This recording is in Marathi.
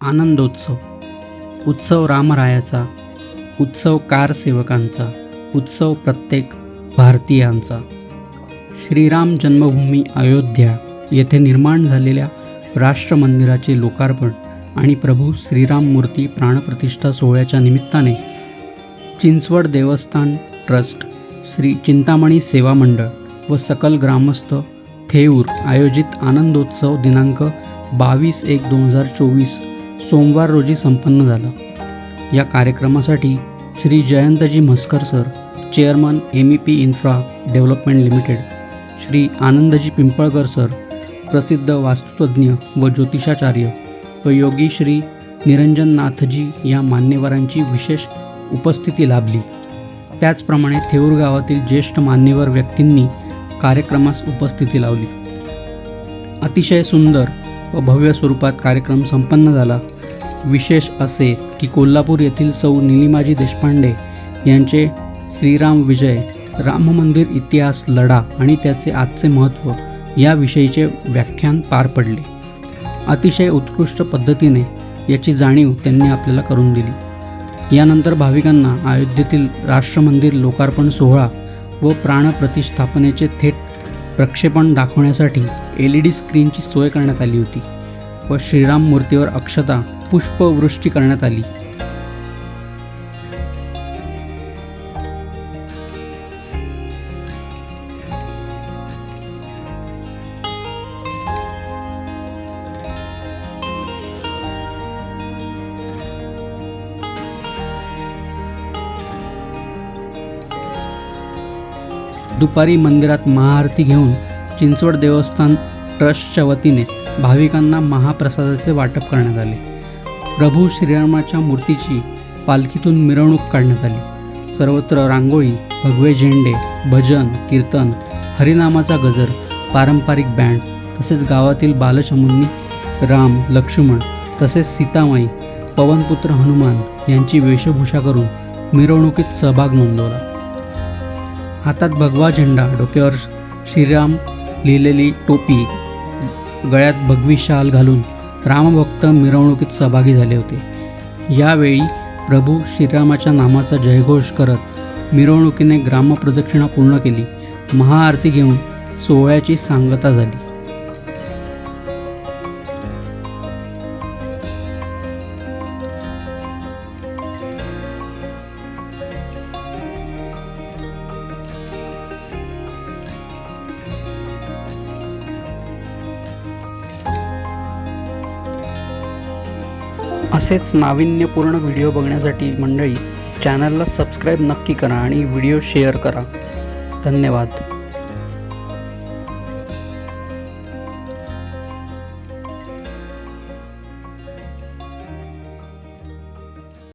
आनंदोत्सव. उत्सव रामरायाचा उत्सव कारसेवकांचा उत्सव प्रत्येक भारतीयांचा. श्रीराम जन्मभूमी अयोध्या येथे निर्माण झालेल्या राष्ट्र मंदिराचे लोकार्पण आणि प्रभू श्रीराम मूर्ती प्राणप्रतिष्ठा सोहळ्याच्या निमित्ताने चिंचवड देवस्थान ट्रस्ट श्री चिंतामणी सेवा मंडळ व सकल ग्रामस्थ थेऊर आयोजित आनंदोत्सव दिनांक बावीस एक दोन हजार चोवीस सोमवार रोजी संपन्न झाला. या कार्यक्रमासाठी Shri Jayantji Mhaskar sir chairman M E P infra development limited Shri Anandji Pimpalkar sir प्रसिद्ध वास्तुतज्ञ व ज्योतिषाचार्य व योगी श्री निरंजननाथजी या मान्यवरांची विशेष उपस्थिती लाभली. त्याचप्रमाणे थेऊर गावातील ज्येष्ठ मान्यवर व्यक्तींनी कार्यक्रमास उपस्थिती लावली. अतिशय सुंदर व भव्य स्वरूपात कार्यक्रम संपन्न झाला. विशेष असे की कोल्हापूर येथील सौ निलिमाजी देशपांडे यांचे श्रीराम विजय राम मंदिर इतिहास लढा आणि त्याचे आजचे महत्त्व याविषयीचे व्याख्यान पार पडले. अतिशय उत्कृष्ट पद्धतीने याची जाणीव त्यांनी आपल्याला करून दिली. यानंतर भाविकांना अयोध्येतील राष्ट्रमंदिर लोकार्पण सोहळा व प्राणप्रतिष्ठापनेचे थेट प्रक्षेपण दाखवण्यासाठी एल ई डी स्क्रीनची सोय करण्यात आली होती व श्रीराम मूर्तीवर अक्षता पुष्पवृष्टी करण्यात आली. दुपारी मंदिरात महाआरती घेऊन चिंचवड देवस्थान ट्रस्टच्या वतीने भाविकांना महाप्रसादाचे वाटप करण्यात आले. प्रभू श्रीरामाच्या मूर्तीची पालखीतून मिरवणूक काढण्यात आली. सर्वत्र रांगोळी भगवे झेंडे भजन कीर्तन हरिनामाचा गजर पारंपरिक बँड तसेच गावातील बालचमूंनी राम लक्ष्मण तसेच सीतामाई पवनपुत्र हनुमान यांची वेशभूषा करून मिरवणुकीत सहभाग नोंदवला. हातात भगवा झेंडा डोक्यावर श्रीराम लिहिलेली टोपी गळ्यात भगवी शाल घालून रामभक्त मिरवणुकीत सहभागी झाले होते. यावेळी प्रभू श्रीरामाच्या नामाचा जयघोष करत मिरवणुकीने ग्रामप्रदक्षिणा पूर्ण केली. महाआरती घेऊन सोहळ्याची सांगता झाली. असेच नाविन्यपूर्ण व्हिडिओ बघण्यासाठी मंडळी चॅनलला सबस्क्राईब नक्की करा आणि व्हिडिओ शेअर करा. धन्यवाद.